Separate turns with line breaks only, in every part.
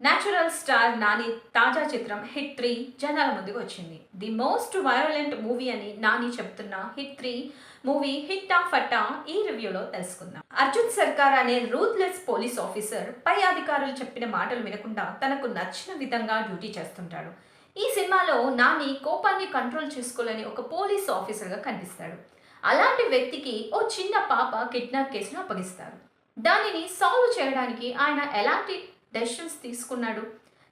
Natural star Nani తాజా చిత్రం hit three జనాల ముందుకు వచ్చింది. ది మోస్ట్ వైరలెంట్ మూవీ అని నాని చెప్తున్న హిట్ త్రీ మూవీ హిట్టా ఫట్టా ఈ రివ్యూలో తెలుసుకుందాం. అర్జున్ సర్కార్ అనే రూత్లెస్ పోలీస్ ఆఫీసర్ పై అధికారులు చెప్పిన మాటలు వినకుండా తనకు నచ్చిన విధంగా డ్యూటీ చేస్తుంటాడు. ఈ సినిమాలో నాని కోపాన్ని కంట్రోల్ చేసుకోలేని ఒక పోలీస్ ఆఫీసర్గా కనిపిస్తాడు. అలాంటి వ్యక్తికి ఓ చిన్న పాప కిడ్నాప్ కేసును అప్పగిస్తారు. దానిని సాల్వ్ చేయడానికి ఆయన ఎలాంటి డెసిషన్స్ తీసుకున్నాడు.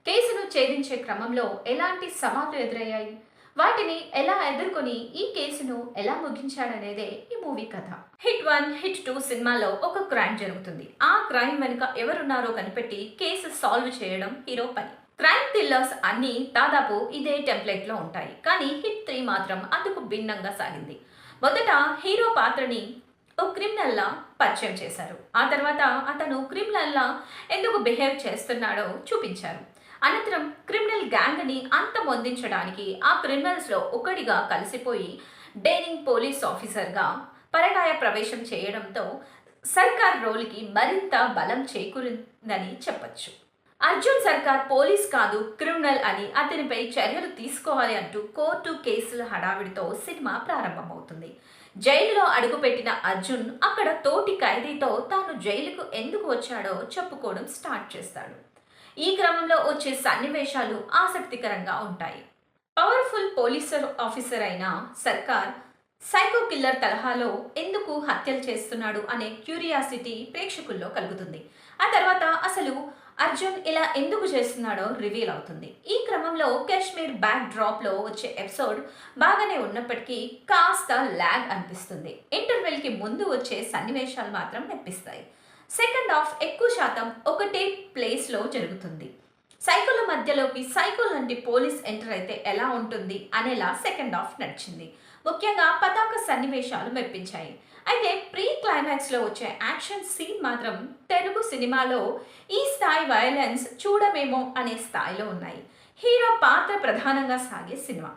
కేసును ఛేదించే క్రమంలో ఎలాంటి సవాళ్ళు ఎదురయ్యాయి? వాటిని ఎలా ఎదుర్కొని ఈ కేసును ఎలా ముగించాడనేదే ఈ మూవీ కథ. హిట్ వన్ హిట్ టూ సినిమాలో ఒక క్రైమ్ జరుగుతుంది. ఆ క్రైమ్ వెనుక ఎవరున్నారో కనిపెట్టి కేసు సాల్వ్ చేయడం హీరో పని. క్రైమ్ థ్రిల్లర్స్ అన్నీ దాదాపు ఇదే టెంప్లెట్లో ఉంటాయి. కానీ హిట్ త్రీ మాత్రం అందుకు భిన్నంగా సాగింది. మొదట హీరో పాత్రని ఓ క్రిమినల్లా పరిచయం చేశారు. ఆ తర్వాత అతను క్రిమినల్లా ఎందుకు బిహేవ్ చేస్తున్నాడో చూపించారు. అనంతరం క్రిమినల్ గ్యాంగ్ని అంతమొందించడానికి ఆ క్రిమినల్స్లో ఒకడిగా కలిసిపోయి డేరింగ్ పోలీస్ ఆఫీసర్గా పరకాయ ప్రవేశం చేయడంతో సర్కార్ రోల్కి మరింత బలం చేకూరిందని చెప్పచ్చు. అర్జున్ సర్కార్ పోలీస్ కాదు క్రిమినల్ అని అతనిపై చర్యలు తీసుకోవాలి అంటూ కోర్టు కేసుల హడావిడితో సినిమా ప్రారంభమవుతుంది. జైలులో అడుగుపెట్టిన అర్జున్ అక్కడ తోటి ఖైదీతో తాను జైలుకు ఎందుకు వచ్చాడో చెప్పుకోవడం స్టార్ట్ చేస్తాడు. ఈ క్రమంలో వచ్చే సన్నివేశాలు ఆసక్తికరంగా ఉంటాయి. పవర్ఫుల్ పోలీసర్ ఆఫీసర్ అయిన సర్కార్ సైకో కిల్లర్ తరహాలో ఎందుకు హత్యలు చేస్తున్నాడు అనే క్యూరియాసిటీ ప్రేక్షకుల్లో కలుగుతుంది. ఆ తర్వాత అసలు అర్జున్ ఇలా ఎందుకు చేస్తున్నాడో రివీల్ అవుతుంది. ఈ క్రమంలో కాశ్మీర్ బ్యాక్ డ్రాప్లో వచ్చే ఎపిసోడ్ బాగానే ఉన్నప్పటికీ కాస్త ల్యాగ్ అనిపిస్తుంది. ఇంటర్వెల్కి ముందు వచ్చే సన్నివేశాలు మాత్రం మెప్పిస్తాయి. సెకండ్ హాఫ్ ఎక్కువ శాతం ఒకటే ప్లేస్లో జరుగుతుంది. సైకిల్ మధ్యలోకి సైకిల్ లాంటి పోలీస్ ఎంటర్ అయితే ఎలా ఉంటుంది అనేలా సెకండ్ హాఫ్ నడిచింది. ముఖ్యంగా పతాక సన్నివేశాలు మెప్పించాయి. అయితే ప్రీ క్లైమాక్స్లో వచ్చే యాక్షన్ సీన్ మాత్రం సినిమాలో ఈ స్థాయి వైలెన్స్ చూడమేమో అనే స్థాయిలో ఉన్నాయి. హీరో పాత్ర ప్రధానంగా సాగే సినిమా.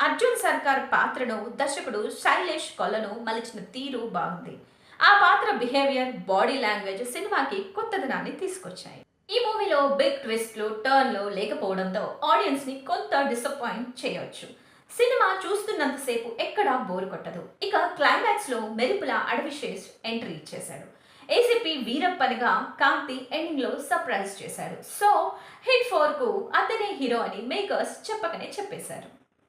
అర్జున్ సర్కార్ పాత్రను దర్శకుడు శైలేష్ కొలను మలిచిన తీరు బాగుంది. ఆ పాత్ర బిహేవియర్ బాడీ లాంగ్వేజ్ సినిమాకి కొత్తదనాన్ని తీసుకొచ్చాయి. ఈ మూవీలో బిగ్ ట్విస్ట్లు టర్న్లు లేకపోవడంతో ఆడియన్స్ని కొంత డిసప్పాయింట్ చేయవచ్చు సినిమా చూస్తున్నంతసేపు ఎక్కడా బోరు కొట్టదు. ఇక క్లైమాక్స్లో మెరుపుల షేస్ ఎంట్రీ ఇచ్చేశాడు. ఏసీపీ వీరప్పనిగా కాంతి ఎండింగ్లో సర్ప్రైజ్ చేశారు. సో హిట్ ఫోర్కు అతనే హీరో అని మేకర్స్ చెప్పకనే చెప్పేశారు.